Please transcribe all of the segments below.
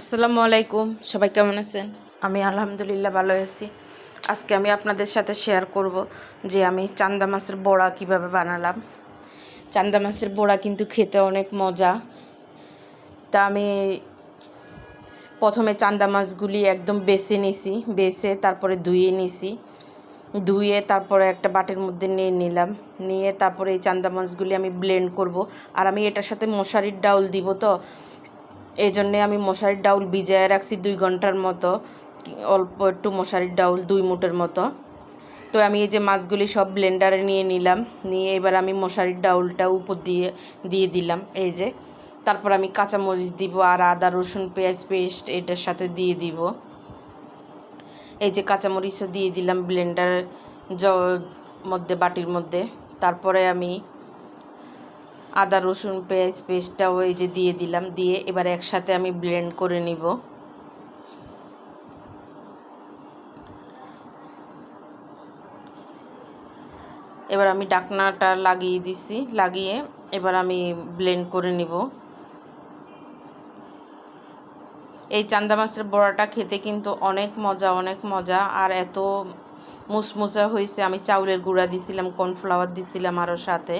আসসালামু আলাইকুম, সবাই কেমন আছেন? আমি আলহামদুলিল্লাহ ভালো আছি। আজকে আমি আপনাদের সাথে শেয়ার করব যে আমি চান্দা মাছের বড়া কীভাবে বানালাম। চান্দা মাছের বড়া কিন্তু খেতে অনেক মজা। তা আমি প্রথমে চান্দা মাছগুলি একদম বেছে নিছি, বেছে তারপরে ধুয়ে নিছি। ধুয়ে তারপরে একটা বাটির মধ্যে নিয়ে নিলাম। নিয়ে তারপরে এই চান্দা মাছগুলি আমি ব্লেন্ড করব। আর আমি এটার সাথে মশারির ডাউল দিব তো এই জন্যে আমি মশারির ডাউল ভিজায় রাখছি দুই ঘণ্টার মতো অল্প একটু মশারির ডাউল দুই মুটের মতো। তো আমি এই যে মাছগুলি সব ব্লেন্ডারে নিয়ে নিলাম, নিয়ে এবার আমি মশারির ডাউলটা উপর দিয়ে দিয়ে দিলাম এই যে। তারপর আমি কাঁচামরিচ দিব আর আদা, রসুন, পেঁয়াজ পেস্ট এটার সাথে দিয়ে দিব। এই যে কাঁচামরিচও দিয়ে দিলাম ব্লেন্ডার জ মধ্যে, বাটির মধ্যে। তারপরে আমি আদা, রসুন, পেঁয়াজ পেস্টটাও এই যে দিয়ে দিলাম। দিয়ে এবার একসাথে আমি ব্লেন্ড করে নিব। এবার আমি ডাকনাটা লাগিয়ে দিছি, লাগিয়ে এবার আমি ব্লেন্ড করে নিব। এই চান্দা মাছের বড়াটা খেতে কিন্তু অনেক মজা অনেক মজা। আর এত মুসমুসা হয়েছে, আমি চাউলের গুঁড়া দিছিলাম কর্নফ্লাওয়ার দিছিলাম আরও সাথে।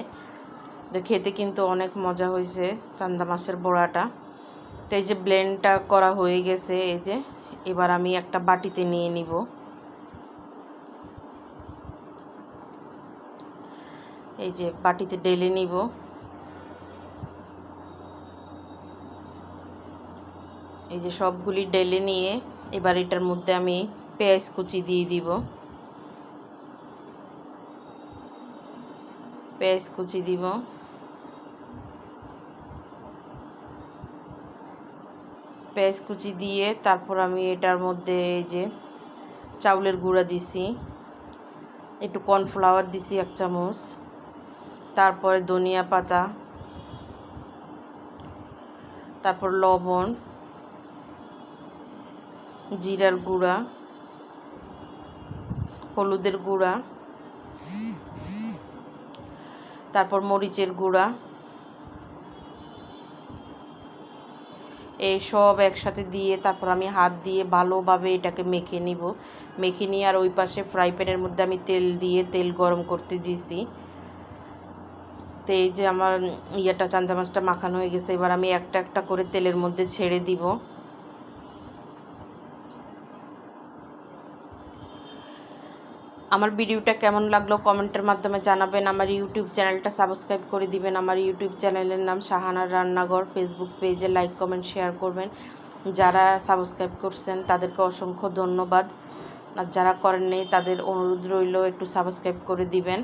তো খেতে কিন্তু অনেক মজা হয়েছে চান্দা মাছের বড়াটা। তো এই যে ব্লেন্ডটা করা হয়ে গেছে, এই যে এবার আমি একটা বাটিতে নিয়ে নিব। এই যে বাটিতে ডেলে নিব। এই যে সবগুলি ডেলে নিয়ে এবার এটার মধ্যে আমি পেঁয়াজ কুচি দিয়ে দিব। পেঁয়াজ কুচি দিব। পেঁয়াজ কুচি দিয়ে তারপর আমি এটার মধ্যে এই যে চাউলের গুঁড়া দিছি, একটু কর্নফ্লাওয়ার দিছি এক চামচ, তারপরে ধনিয়া পাতা, তারপর লবণ, জিরার গুঁড়া, হলুদের গুঁড়া, তারপর মরিচের গুঁড়া এই সব একসাথে দিয়ে তারপর আমি হাত দিয়ে ভালোভাবে এটাকে মেখে নিব। মেখে নিয়ে আর ওই পাশে ফ্রাই প্যানের মধ্যে আমি তেল দিয়ে তেল গরম করতে দিয়েছি তো এই যে আমার ইয়েটা চান্দা মাছটা মাখানো হয়ে গেছে, এবার আমি একটা একটা করে তেলের মধ্যে ছেড়ে দিব। আমার ভিডিওটা কেমন লাগল কমেন্টের মাধ্যমে জানাবেন। আমার ইউটিউব চ্যানেলটা সাবস্ক্রাইব করে দিবেন। আমার ইউটিউব চ্যানেলের নাম শাহানার রান্নাঘর। ফেসবুক পেজে লাইক, কমেন্ট, শেয়ার করবেন। যারা সাবস্ক্রাইব করছেন, তাদেরকে অসংখ্য ধন্যবাদ। আর যারা করেন নেই, তাদের অনুরোধ রইল একটু সাবস্ক্রাইব করে দিবেন।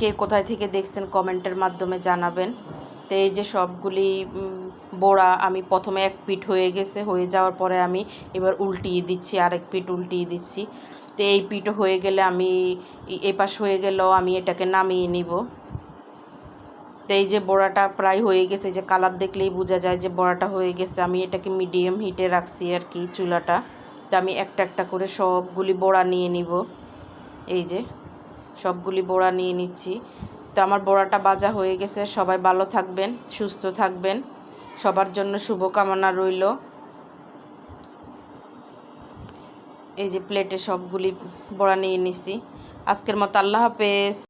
কে কোথায় থেকে দেখছেন, কমেন্টের মাধ্যমে জানাবেন। তো এই যে সবগুলি বড়া আমি প্রথমে এক পিঠ হয়ে গেছে, হয়ে যাওয়ার পরে আমি এবার উল্টিয়ে দিচ্ছি, আরেক পিঠ উল্টিয়ে দিচ্ছি। তো এই পিঠও হয়ে গেলে আমি এপাশ হয়ে গেলেও আমি এটাকে নামিয়ে নিব। তো এই যে বড়াটা প্রায় হয়ে গেছে যে কালার দেখলেই বোঝা যায় যে বড়াটা হয়ে গেছে। আমি এটাকে মিডিয়াম হিটে রাখছি আর কি চুলাটা। তো আমি একটা একটা করে সবগুলি বড়া নিয়ে নিব। এই যে সবগুলি বড়া নিয়ে নিচ্ছি। তো আমার বড়াটা বাজা হয়ে গেছে, সবাই ভালো থাকবেন, সুস্থ থাকবেন। সবার জন্য শুভকামনা রইল। এই যে প্লেটে সবগুলি বড়া নিয়ে নিছি। আজকের মতো আল্লাহ হাফেজ।